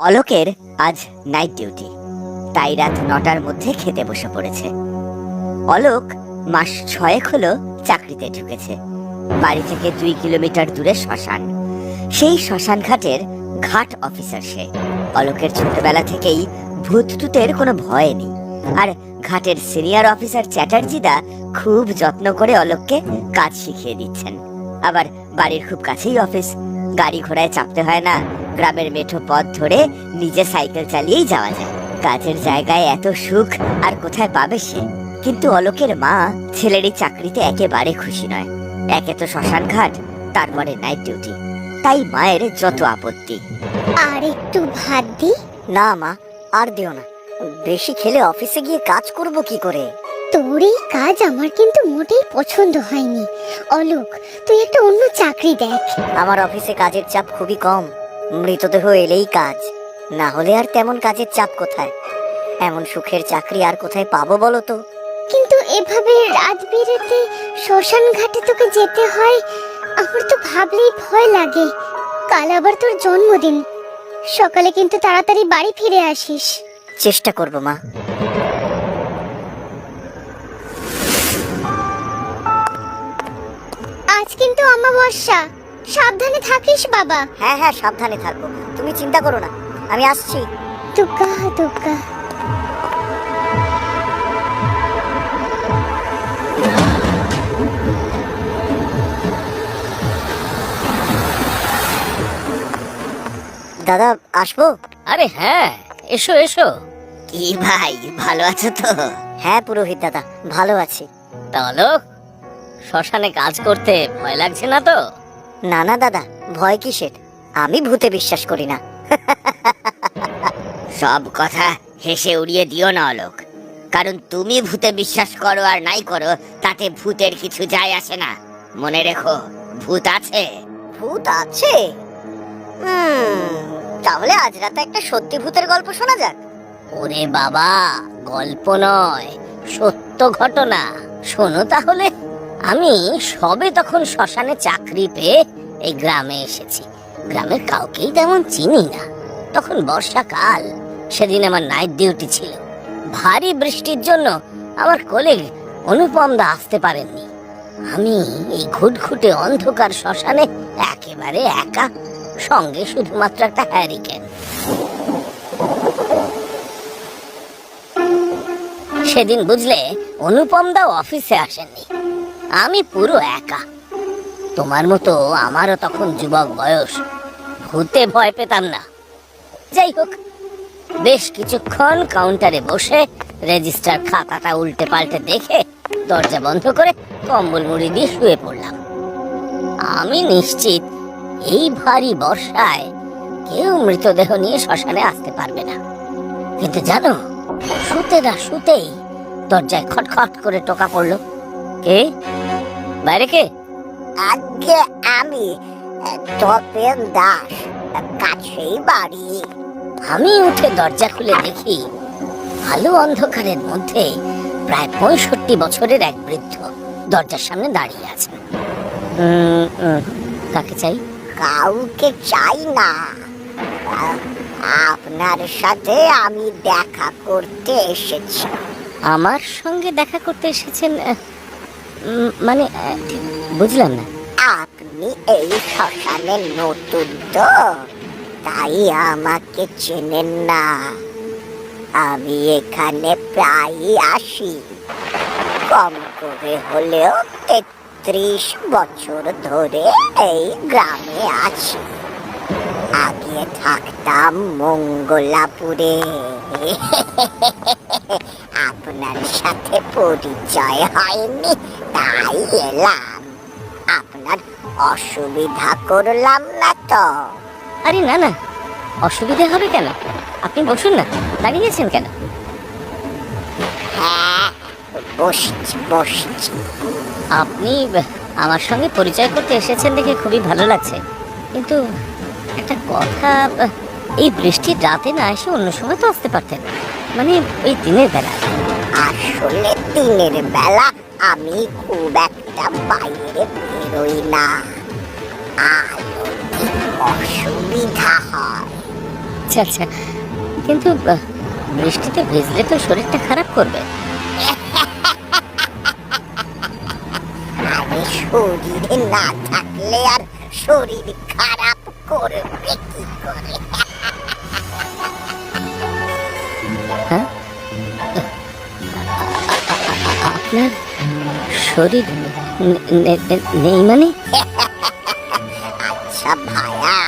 অলোকের আজ night duty তাই রাত নটার মধ্যে খেতে বসে পড়েছে। অলোক মাস ছয়েক হলো চাকরিতে ঢুকেছে। বাড়ি থেকে দুই কিলোমিটার দূরে শ্মশান। সেই শ্মশান ঘাটের ঘাট অফিসার সে। অলোকের ছোটবেলা থেকেই ভূত টুতের কোনো ভয় নেই। আর ঘাটের সিনিয়র অফিসার চ্যাটার্জিদা খুব যত্ন করে অলোককে কাজ শিখিয়ে দিচ্ছেন। আবার বাড়ির খুব কাছেই অফিস গাড়ি ঘোড়ায় চাপতে হয় না। গ্রামের মেঠো পথ ধরে নিজে সাইকেল চালিয়েই যাওয়া যায়। কাজের জায়গায় এত সুখ আর কোথায় পাবে সে? কিন্তু অলোকের মা ছেলের এই চাকরিতে একেবারে খুশি নয়। একে তো শ্মশান ঘাট তারপরে নাইট ডিউটি তাই মায়ের যত আপত্তি। আর একটু ভাত দি না মা আর দিও না। বেশি খেলে অফিসে গিয়ে কাজ করব কি করে? তোর এই কাজ আমার কিন্তু মোটেই পছন্দ হয়নি। অলোক তুই একটা অন্য চাকরি দেখ। আমার অফিসে কাজের চাপ খুবই কম। মৃতদেহ এলেই কাজ। না হলে আর তেমন কাজের চাপ কোথায়? এমন সুখের চাকরি আর কোথায় পাবো বলো তো? কিন্তু এভাবে রাত বিরেতে শ্মশান ঘাটে তোকে যেতে হয় আমার তো ভাবলেই ভয় লাগে। কাল আবার তোর জন্মদিন। সকালে কিন্তু তাড়াতাড়ি বাড়ি ফিরে আসিস। চেষ্টা করব মা। আজ কিন্তু অমাবস্যা। সাবধানে থাকিস বাবা। হ্যাঁ হ্যাঁ সাবধানে থাকব। তুমি চিন্তা করো না। আমি আসছি। দুগ্গা দুগ্গা। দাদা আসব? আরে হ্যাঁ এসো এসো। কি ভাই ভালো আছো তো? হ্যাঁ পুরোহিত দাদা ভালো আছি। তাহলে শ্মশানে কাজ করতে ভয় লাগছে না তো? না না দাদা ভয় কিসের? আমি ভূতে বিশ্বাস করি না। সব কথা হেসে উড়িয়ে দিও না অলোক। কারণ তুমি ভূতে বিশ্বাস করো আর নাই করো তাতে ভূতের কিছু যায় আসে না। মনে রেখো ভূত আছে। ভূত আছে? তাহলে আজ রাতে একটা সত্যি ভূতের গল্প শোনা যাক। ওরে বাবা গল্প নয় সত্য ঘটনা। শোনো তাহলে। আমি সবে তখন শ্মশানে চাকরি পেয়ে এই গ্রামে এসেছি। গ্রামের কাউকেই তেমন চিনি না। তখন বর্ষাকাল, সেদিন আমার নাইট ডিউটি ছিল। ভারী বৃষ্টির জন্য আমার কলিগ অনুপম দা আসতে পারেননি। আমি এই ঘুটঘুটে অন্ধকার শ্মশানে একেবারে একা, সঙ্গে শুধুমাত্র একটা হ্যারিকেন সেদিন বুঝলে অনুপম দাও অফিসে আসেননি। আমি পুরো একা। তোমার মতো আমারও তখন যুবক বয়স। ভূতে ভয় পেতাম না। যাই হোক, বেশ কিছুক্ষণ কাউন্টারে বসে রেজিস্টার খাতাটা উল্টে পাল্টে দেখে দরজা বন্ধ করে কম্বল মুড়ি দিয়ে শুয়ে পড়লাম। আমি নিশ্চিত এই ভারী বর্ষায় কেউ মৃতদেহ নিয়ে শ্মশানে আসতে পারবে না। কিন্তু জানো, শুতে না শুতেই দরজায় খটখট করে টোকা পড়ল। কে? বাইরে কে আজকে আমি তপেন দাস কাছেই বাড়ি। আমি উঠে দরজা খুলে দেখি আলো অন্ধকারের মধ্যে প্রায় পঁয়ষট্টি বছরের এক বৃদ্ধ দরজার সামনে দাঁড়িয়ে আছেন কাকে চাই? কাউকে চাই না। আপনার সাথে আমি দেখা করতে এসেছি। আমার সঙ্গে দেখা করতে এসেছেন মানে বুঝলাম না। আপনি এই শ্মশানে নতুন তো, তাই আমাকে চেনেন না। আমি এখানে প্রায়ই আসি। কম করে হলেও তেত্রিশ বছর ধরে এই গ্রামে আছি। আগে থাকতাম মঙ্গলাপুরে। আপনার সাথে পরিচয় হয়নি তাই এলাম। আপনার অসুবিধা করলাম না তো। আরে না না। অসুবিধা হবে কেন? আপনি বসুন না। দাঁড়িয়েছেন কেন? হ্যাঁ বসছি বসছি। আপনি আমার সঙ্গে পরিচয় করতে এসেছেন দেখে খুবই ভালো লাগছে। কিন্তু একটা কথা এই বৃষ্টির রাতে না এসে অন্য সময় তো আসতে পারতেন। মানে ওই দিনের বেলা। আসলে দিনের বেলা আমি খুব একটা বাইরে বেরোই না। অসুবিধা হয়। আচ্ছা আচ্ছা। কিন্তু বৃষ্টিতে ভিজলে তো শরীরটা খারাপ করবে। আরে শরীরে না থাকলে আর শরীর খারাপ করবে কি করে? আপনার শরীর নেই মানে? আচ্ছা ভায়া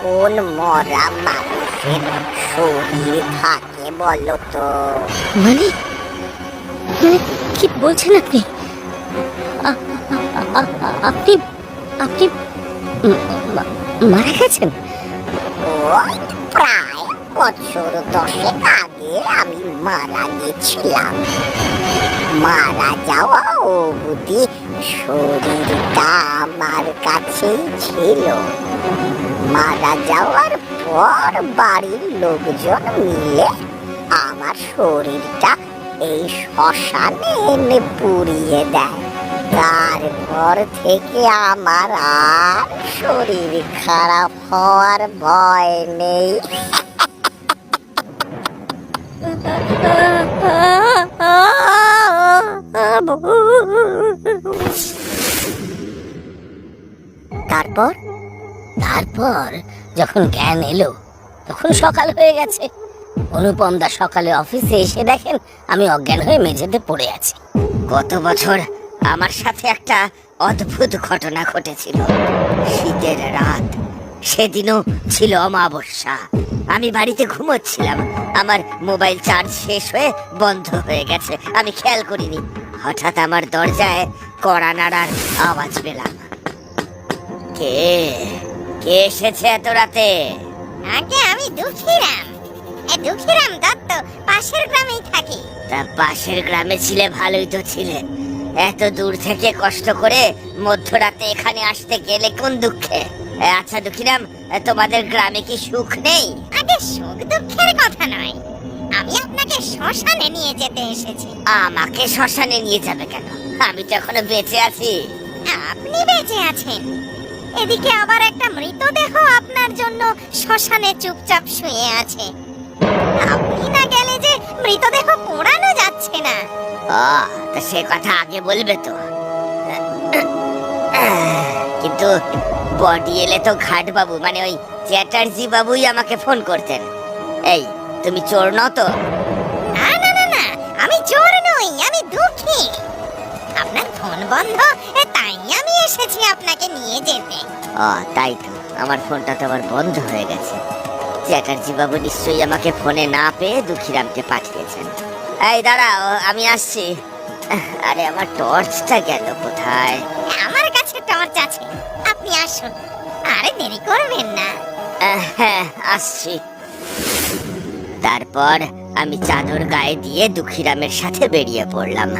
কোন মরা মানুষের শরীর থাকে বলো তো? মানে? মানে কি বলছেন আপনি? আপনি আপনি মারা গেছেন? বছর দশেক আগে আমি মারা গেছিলাম। মারা যাওয়া অবধি শরীরটা আমার কাছেই ছিল। মারা যাওয়ার পর বাড়ির লোকজন মিলে আমার শরীরটা এই শ্মশানে এনে পুড়িয়ে দেয়। তারপর থেকে আমার আর শরীর খারাপ হওয়ার ভয় নেই। তারপর? তারপর যখন জ্ঞান এলো, তখন সকাল হয়ে গেছে। অনুপম দা সকালে অফিসে এসে দেখেন আমি অজ্ঞান হয়ে মেঝেতে পড়ে আছি। গত বছর আমার সাথে একটা অদ্ভুত ঘটনা ঘটেছিল। শীতের রাত। সেদিনও ছিল অমাবস্যা। আমি বাড়িতে ঘুমোচ্ছিলাম। আমার মোবাইল চার্জ শেষ হয়ে বন্ধ হয়ে গেছে। আমি খেয়াল করিনি। হঠাৎ আমার দরজায় কড়া নাড়ার আওয়াজ পেলাম। কে? কে এসেছে এত রাতে? আগে আমি দুঃখীরাম। এ দুঃখীরাম দত্ত পাশের গ্রামেই থাকি। তা পাশের গ্রামে ছিলে ভালোই তো ছিলে। এত দূর থেকে কষ্ট করে মধ্যরাতে এখানে আসতে গেলে কোন দুঃখে? আচ্ছা দুঃখিরাম তোমাদের গ্রামে কি সুখ নেই? আগে সুখ দুঃখের কথা নয়। আমি আপনাকে শ্মশানে নিয়ে যেতে এসেছি। আমাকে শ্মশানে নিয়ে যাবে কেন? আমি তো এখনও বেঁচে আছি। আপনি বেঁচে আছেন। এদিকে আবার একটা মৃতদেহ আপনার জন্য শ্মশানে চুপচাপ শুয়ে আছে। আপনি না গেলে যে মৃতদেহ পোড়ানো যাচ্ছে না। ও তা সে কথা আগে বলবে তো। কিন্তু বডি এলে তো ঘাট বাবু মানে ওই চ্যাটার্জি বাবুই আমাকে ফোন করতেন। এই, তুমি চোর নও তো। না না না না, আমি চোর নই, আমি দুঃখী। আপনার ফোন বন্ধ তাই আমি এসেছি আপনাকে নিয়ে যেতে। ও তাই তো, আমার ফোনটা তো আবার বন্ধ হয়ে গেছে। চ্যাটার্জি বাবু নিশ্চয়ই আমাকে ফোনে না পেয়ে দুঃখীরামকে পাঠিয়েছেন। এই, দাঁড়াও, আমি আসছি। আরে, আমার টর্চটা গেল কোথায়? আমার কাছে আছে। আপনি আসুন। আরে দেরি করবেন না। হ্যাঁ আসছি। তারপর আমি চাদর গায়ে দিয়ে দুঃখীরামের সাথে বেরিয়ে পড়লাম।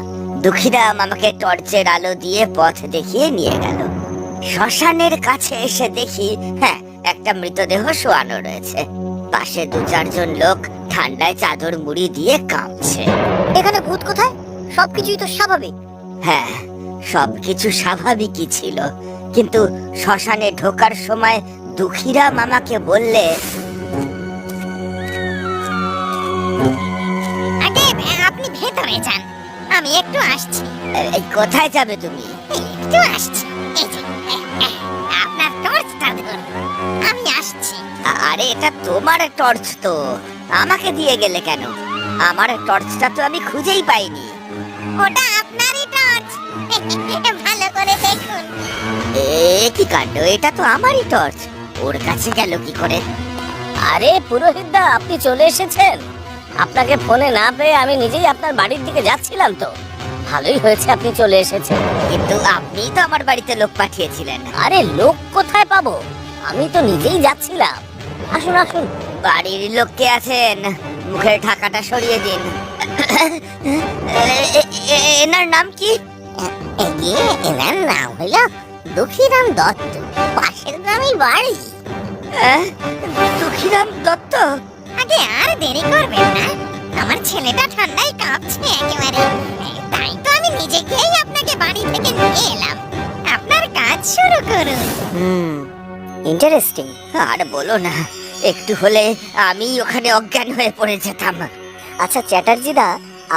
দুঃখীরাম আমাকে টর্চের আলো দিয়ে পথ দেখিয়ে নিয়ে গেল। শ্মশানের কাছে এসে দেখি হ্যাঁ একটা মৃতদেহ শোয়ানো রয়েছে। পাশে দু চারজন লোক ঠান্ডায় চাদর মুড়ি দিয়ে কাঁপছে। এখানে ভূত কোথায়? সবকিছুই তো স্বাভাবিক। হ্যাঁ সবকিছু স্বাভাবিকই ছিল। কিন্তু শ্মশানে ঢোকার সময় দুঃখীরাম আমাকে বললে আপনি ভেতরে যান। আমি একটু আসছি। কোথায় যাবে তুমি? একটু আসছি। এই যে এ, এ, আপনার টর্চটা ধরুন। আমি আসছি। আরে এটা তোমার টর্চ তো। আমাকে দিয়ে গেলে কেন? আমার টর্চটা তো আমি খুঁজেই পাইনি। ওটা আপনারই ভালো করে দেখুন। এ, কি কাণ্ড? এটা তো আমারই টর্চ। ওর কাছে গেল কি করে? আরে, পুরোহিত দা, আপনি চলে এসেছেন। আপনাকে ফোনে না পেয়ে আমি নিজেই আপনার বাড়ির দিকে যাচ্ছিলাম তো। ভালোই হয়েছে আপনি চলে এসেছেন। কিন্তু আপনি তো আমার বাড়িতে লোক পাঠিয়েছিলেন। আরে, লোক কোথায় পাবো? আমি তো নিজেই যাচ্ছিলাম। আসুন আসুন। বাড়ির লোক কে আছেন। মুখের ঢাকাটা সরিয়ে দিন। এনার নাম কি? এগিয়ে এনার নাম হলো দুঃখীরাম দত্ত। পাশের গ্রামেই বাড়ি। দুঃখীরাম দত্ত? আগে আর দেরি করবেন না। আমার ছেলেটা ঠান্ডায় কাঁপছে একেবারে। তাই তো আমি নিজে গিয়েই আপনাকে বাড়ি থেকে নিয়ে এলাম। আপনার কাজ শুরু করুন। হুম ইন্টারেস্টিং আর বলো না একটু হলে আমি ওখানে অজ্ঞান হয়ে পড়ে যেতাম। আচ্ছা চ্যাটার্জি দা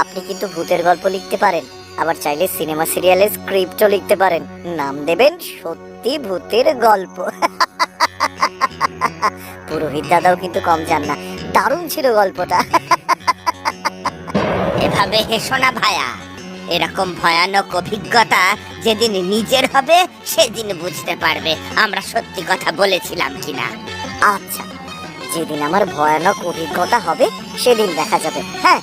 আপনি কিন্তু ভূতের গল্প লিখতে পারেন। আবার চাইলে সিনেমা সিরিয়ালের স্ক্রিপ্টও লিখতে পারেন। নাম দেবেন সত্যি ভূতের গল্প। পুরোহিত দাদাও কিন্তু কম যান না। দারুণ ছিল গল্পটা। এভাবে হেসো না ভায়া। এরকম ভয়ানক অভিজ্ঞতা যেদিন নিজের হবে সেদিন বুঝতে পারবে আমরা সত্যি কথা বলেছিলাম কিনা। আচ্ছা। যেদিন আমার ভয়ানক অভিজ্ঞতা হবে সেদিন দেখা যাবে হ্যাঁ?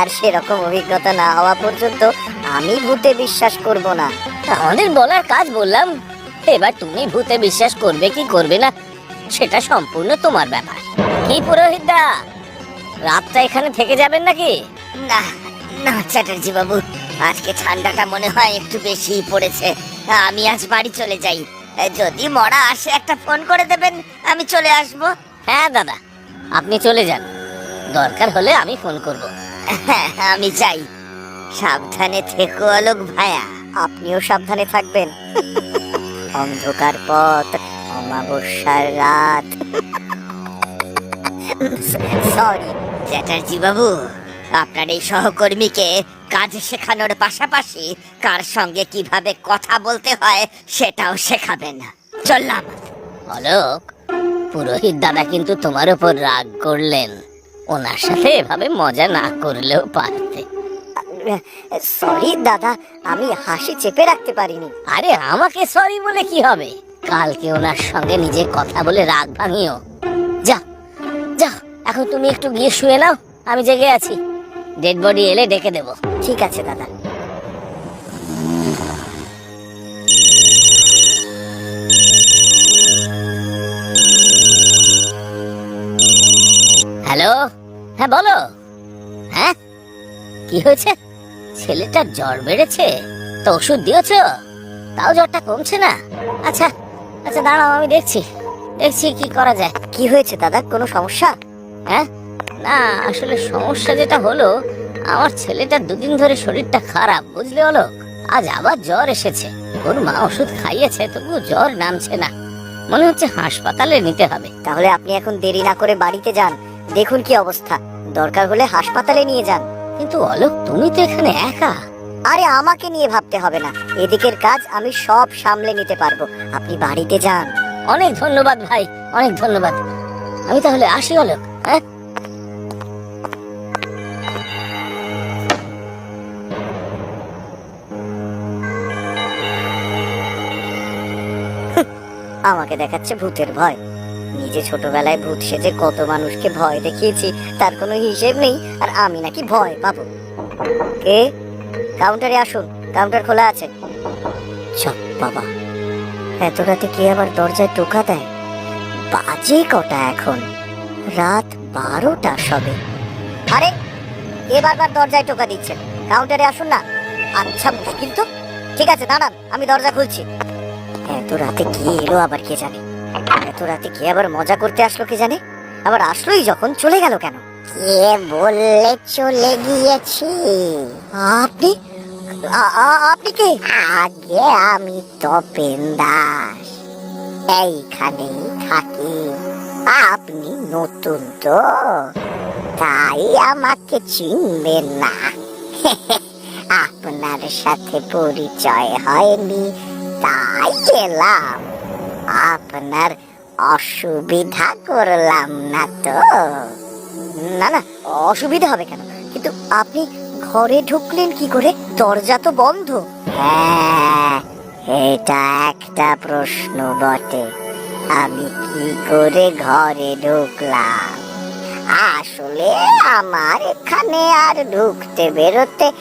আর সেরকম অভিজ্ঞতা না হওয়া পর্যন্ত আমি ভূতে বিশ্বাস করব না। আমাদের বলার কাজ বললাম এবার তুমি ভূতে বিশ্বাস করবে কি করবে না সেটা সম্পূর্ণ তোমার ব্যাপার। কি পুরোহিত দা রাতটা এখানে থেকে যাবেন নাকি? না না চ্যাটার্জি বাবু আজকে ঠান্ডাটা মনে হয় একটু বেশি পড়েছে। আমি আজ বাড়ি চলে যাই। যদি মরা আসে একটা ফোন করে দেবেন আমি চলে আসব। হ্যাঁ দাদা। আপনি চলে যান। দরকার হলে আমি ফোন করব। আমি চাই। সাবধানে থেকো অলোক ভায়া। আপনিও সাবধানে থাকবেন। অন্ধকার পথ অমাবস্যার রাত। সরি চ্যাটার্জি বাবু আপনার এই সহকর্মীকে কাজ শেখানোর পাশাপাশি কার সঙ্গে কীভাবে কথা বলতে হয় সেটাও শেখাবেন চললাম। অলোক পুরোহিত দাদা কিন্তু তোমার উপর রাগ করলেন। ওনার সাথে এভাবে মজা না করলেও পারতে। সরি দাদা আমি হাসি চেপে রাখতে পারিনি। আরে আমাকে সরি বলে কি হবে? কালকে ওনার সঙ্গে নিজে কথা বলে রাগ ভাঙিও। যা যা এখন তুমি একটু গিয়ে শুয়ে নাও আমি জেগে আছি। ডেড বডি এলে ডেকে দেবো। ঠিক আছে, দাদা। হ্যালো? হ্যাঁ বলো। হ্যাঁ? কি হয়েছে? ছেলেটার জ্বর বেড়েছে? তো ওষুধ দিয়েছ? তাও জ্বরটা কমছে না? আচ্ছা আচ্ছা দাঁড়াও, আমি দেখছি। দেখছি কি করা যায়। কি হয়েছে, দাদা? কোনো সমস্যা? হ্যাঁ? না আসলে সমস্যা যেটা হলো আমার ছেলেটার দুদিন ধরে শরীরটা খারাপ বুঝলে হলো আজ আবার জ্বর এসেছে। ওর মা ওষুধ খাইয়েছে তবু জ্বর নামছে না। মনে হচ্ছে হাসপাতালে নিতে হবে। তাহলে আপনি এখন দেরি না করে বাড়িতে যান। দেখুন কি অবস্থা। দরকার হলে হাসপাতালে নিয়ে যান। কিন্তু অলোক তুমি তো এখানে একা। আরে আমাকে নিয়ে ভাবতে হবে না। এদিকের কাজ আমি সব সামলে নিতে পারব। আপনি বাড়িতে যান। অনেক ধন্যবাদ ভাই অনেক ধন্যবাদ। আমি তাহলে আসি অলোক হ্যাঁ? আমাকে দেখাচ্ছে ভূতের ভয়। নিজে ছোটবেলায় ভূত সেজে কত মানুষকে ভয় দেখিয়েছি, তার কোনো হিসেব নেই, আর আমি নাকি ভয় পাবো। কে? কাউন্টারে আসুন, কাউন্টার খোলা আছে। চপ, বাবা। এত রাতে কে আবার দরজায় টোকা দেয়? বাজে কটা এখন। রাত বারোটা সবে। আরে, কে বারবার দরজায় টোকা দিচ্ছেন কাউন্টারে আসুন না। আচ্ছা মুশকিল তো। ঠিক আছে, দাঁড়ান, আমি দরজা খুলছি। এত রাতে কে এলো আবার কে জানে? এত রাতে কে আবার মজা করতে আসলো কে জানে? আবার আসলোই যখন, চলে গেল কেন? কে বললে চলে গিয়েছি? আপনি? আপনি কে? আগে আমি তপেন দাস এইখানেই থাকি। আপনি নতুন তো। তাই আমাকে চিনবেন না। আপনার সাথে পরিচয় হয়নি। তাই এলাম আপনার অসুবিধা করলাম না তো। না না, অসুবিধা হবে কেন? কিন্তু আপনি ঘরে ঢুকলেন কি করে? দরজা তো বন্ধ। হ্যাঁ এটা একটা প্রশ্ন বটে। আমি কি করে ঘরে ঢুকলাম? আসলে আমার এখানে আর ঢুকতে বেরোতে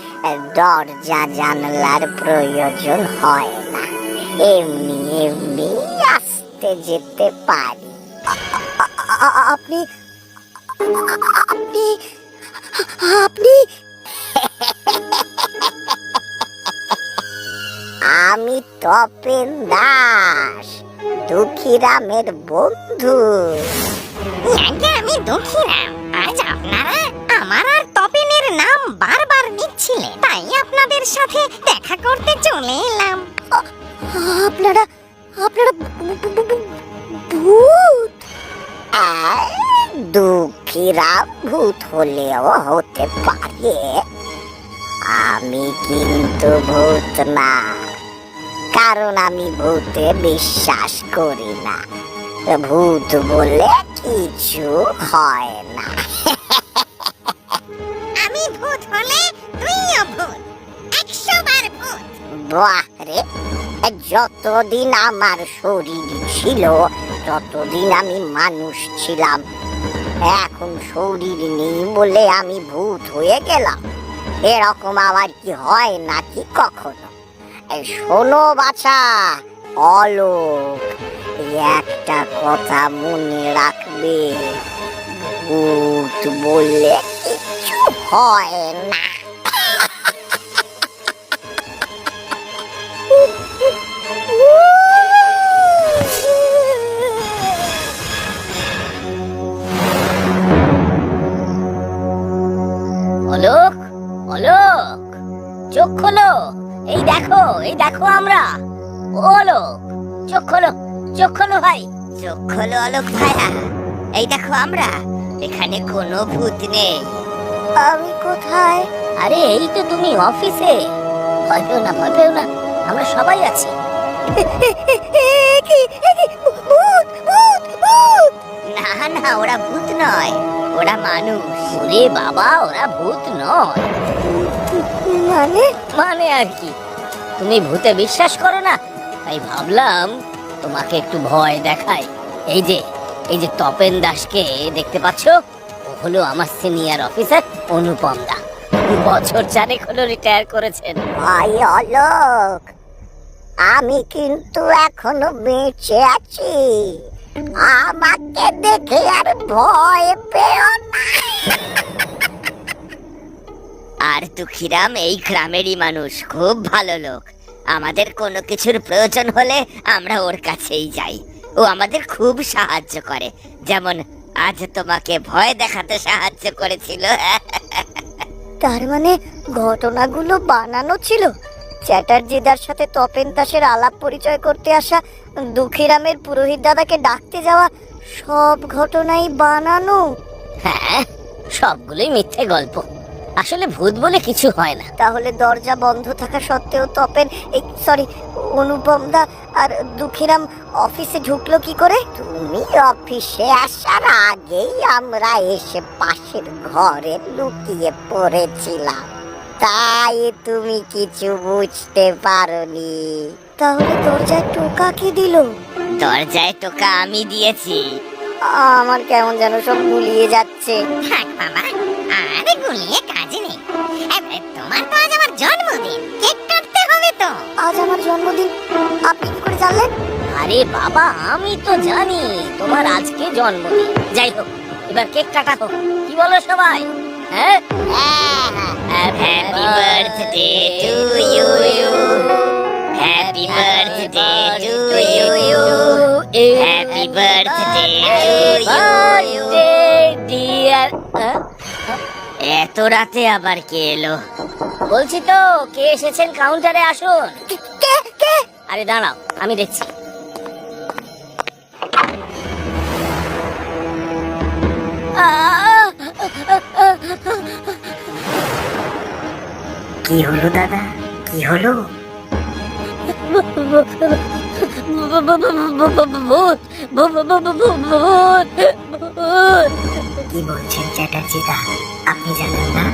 দরজা জানলার প্রয়োজন হয় না। এমনি এমনি আসতে যেতে পারি। আপনি আপনি আপনি? আমি তপেন দাস দুঃখীরামের বন্ধু। আমি দুঃখীরাম আজ আপনারা আমার আর তপেনের নাম বারবার নিচ্ছিলেন। তাই আপনাদের সাথে আপনারা আপনারা ভূত। দুঃখীরা ভূত হলেও হতে পারে। আমি কিন্তু ভূত না কারণ আমি ভূতে বিশ্বাস করি না। ভূত বলে কিছু হয় না। আমি ভূত হলে তুইও ভূত একশো বার ভূত। বাহ রে যতদিন আমার শরীর ছিল, ততদিন আমি মানুষ ছিলাম। এখন শরীর নেই বলে আমি ভূত হয়ে গেলাম। এরকম আবার কি হয় নাকি কখনো? শোনো বাছা, অলোক একটা কথা মনে রাখবে। ভূত বললে কিছু হয় না। চোখ খোলো। এই দেখো এই দেখো আমরা। ও অলোক চোখ খোলো চোখ খোলো ভাই। চোখ খোলো অলোক ভাইয়া এই দেখো আমরা। এখানে কোনো ভূত নেই। আমি কোথায়? আরে এই তো তুমি অফিসে। ভয় পেও না ভয় পেও না। আমরা সবাই আছি। না না ওরা ভূত নয়। ওরা মানুষ। ওরে বাবা ওরা ভূত নয়। মানে? মানে আর কি? তুমি ভূতে বিশ্বাস করো না? তাই ভাবলাম তোমাকে একটু ভয় দেখাই। এই যে এই যে তপেন দাসকে দেখতে পাচ্ছ? ও হলো আমার সিনিয়র অফিসার অনুপম দা। বছর চারেক হলো রিটায়ার করেছেন। ভাই অলোক, আমি কিন্তু এখনও বেঁচে আছি। আমাকে দেখে আর ভয় পেও না। আর দুঃখীরাম এই গ্রামেরই মানুষ খুব ভালো লোক। আমাদের কোনো কিছুর প্রয়োজন হলে আমরা ওর কাছেই যাই। ও আমাদের খুব সাহায্য করে। যেমন আজ তোমাকে ভয় দেখাতে সাহায্য করেছিল। তার মানে ঘটনাগুলো বানানো ছিল? চ্যাটার্জিদার সাথে তপেন দাসের আলাপ পরিচয় করতে আসা দুঃখীরামের পুরোহিত দাদাকে ডাকতে যাওয়া সব ঘটনাই বানানো? হ্যাঁ সবগুলোই মিথ্যে গল্প। আসলে ভূত বলে কিছু হয় না। তাহলে দরজা বন্ধ থাকা সত্ত্বেও তপেন এই সরি অনুপম দা আর দুঃখীরাম অফিসে ঢুকলো কি করে? তুমি অফিসে আসার আগেই আমরা এসে পাশের ঘরে লুকিয়ে পড়েছিলাম। তাই তুমি কিছু বুঝতে পারোনি। তাহলে দরজায় টোকা কি দিল? দরজায় টোকা আমি দিয়েছি। আমার কেমন যেন সব গুলিয়ে যাচ্ছে। থাক বাবা আরে গুলিয়ে কাজ আজ আমার জন্মদিন। আপনি কি করে জানলেন? আরে বাবা আমি তো জানি তোমার আজকে জন্মদিন। যাই হোক এবার কেক কাটা। হোক কি বলো সবাই? হ্যাঁ? Happy birthday to you you happy birthday to you you happy birthday to you dear এত রাতে আবার কে এলো? বলছি তো কে এসেছেন কাউন্টারে আসুন? কে কে আরে দাঁড়াও আমি দেখছি। কি হলো দাদা? কি হলো? কি বলছেন চ্যাটার্জি দা? আপনি জানেন না?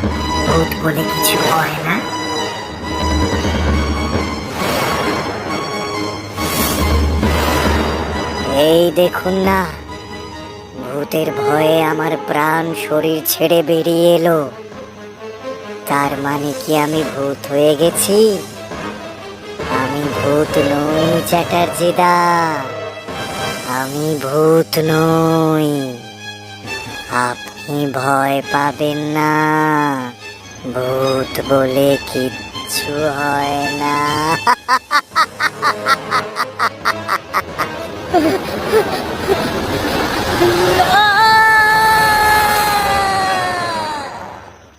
ভূত বলে কিছু হয় না? এই দেখুন না, ভূতের ভয়ে আমার প্রাণ শরীর ছেড়ে বেরিয়ে এলো। তার মানে কি আমি ভূত হয়ে গেছি? আমি ভূত নই চ্যাটার্জি দা আমি ভূত নই। আপনি ভয় পাবেন না। ভূত বলে কিচ্ছু হয় না।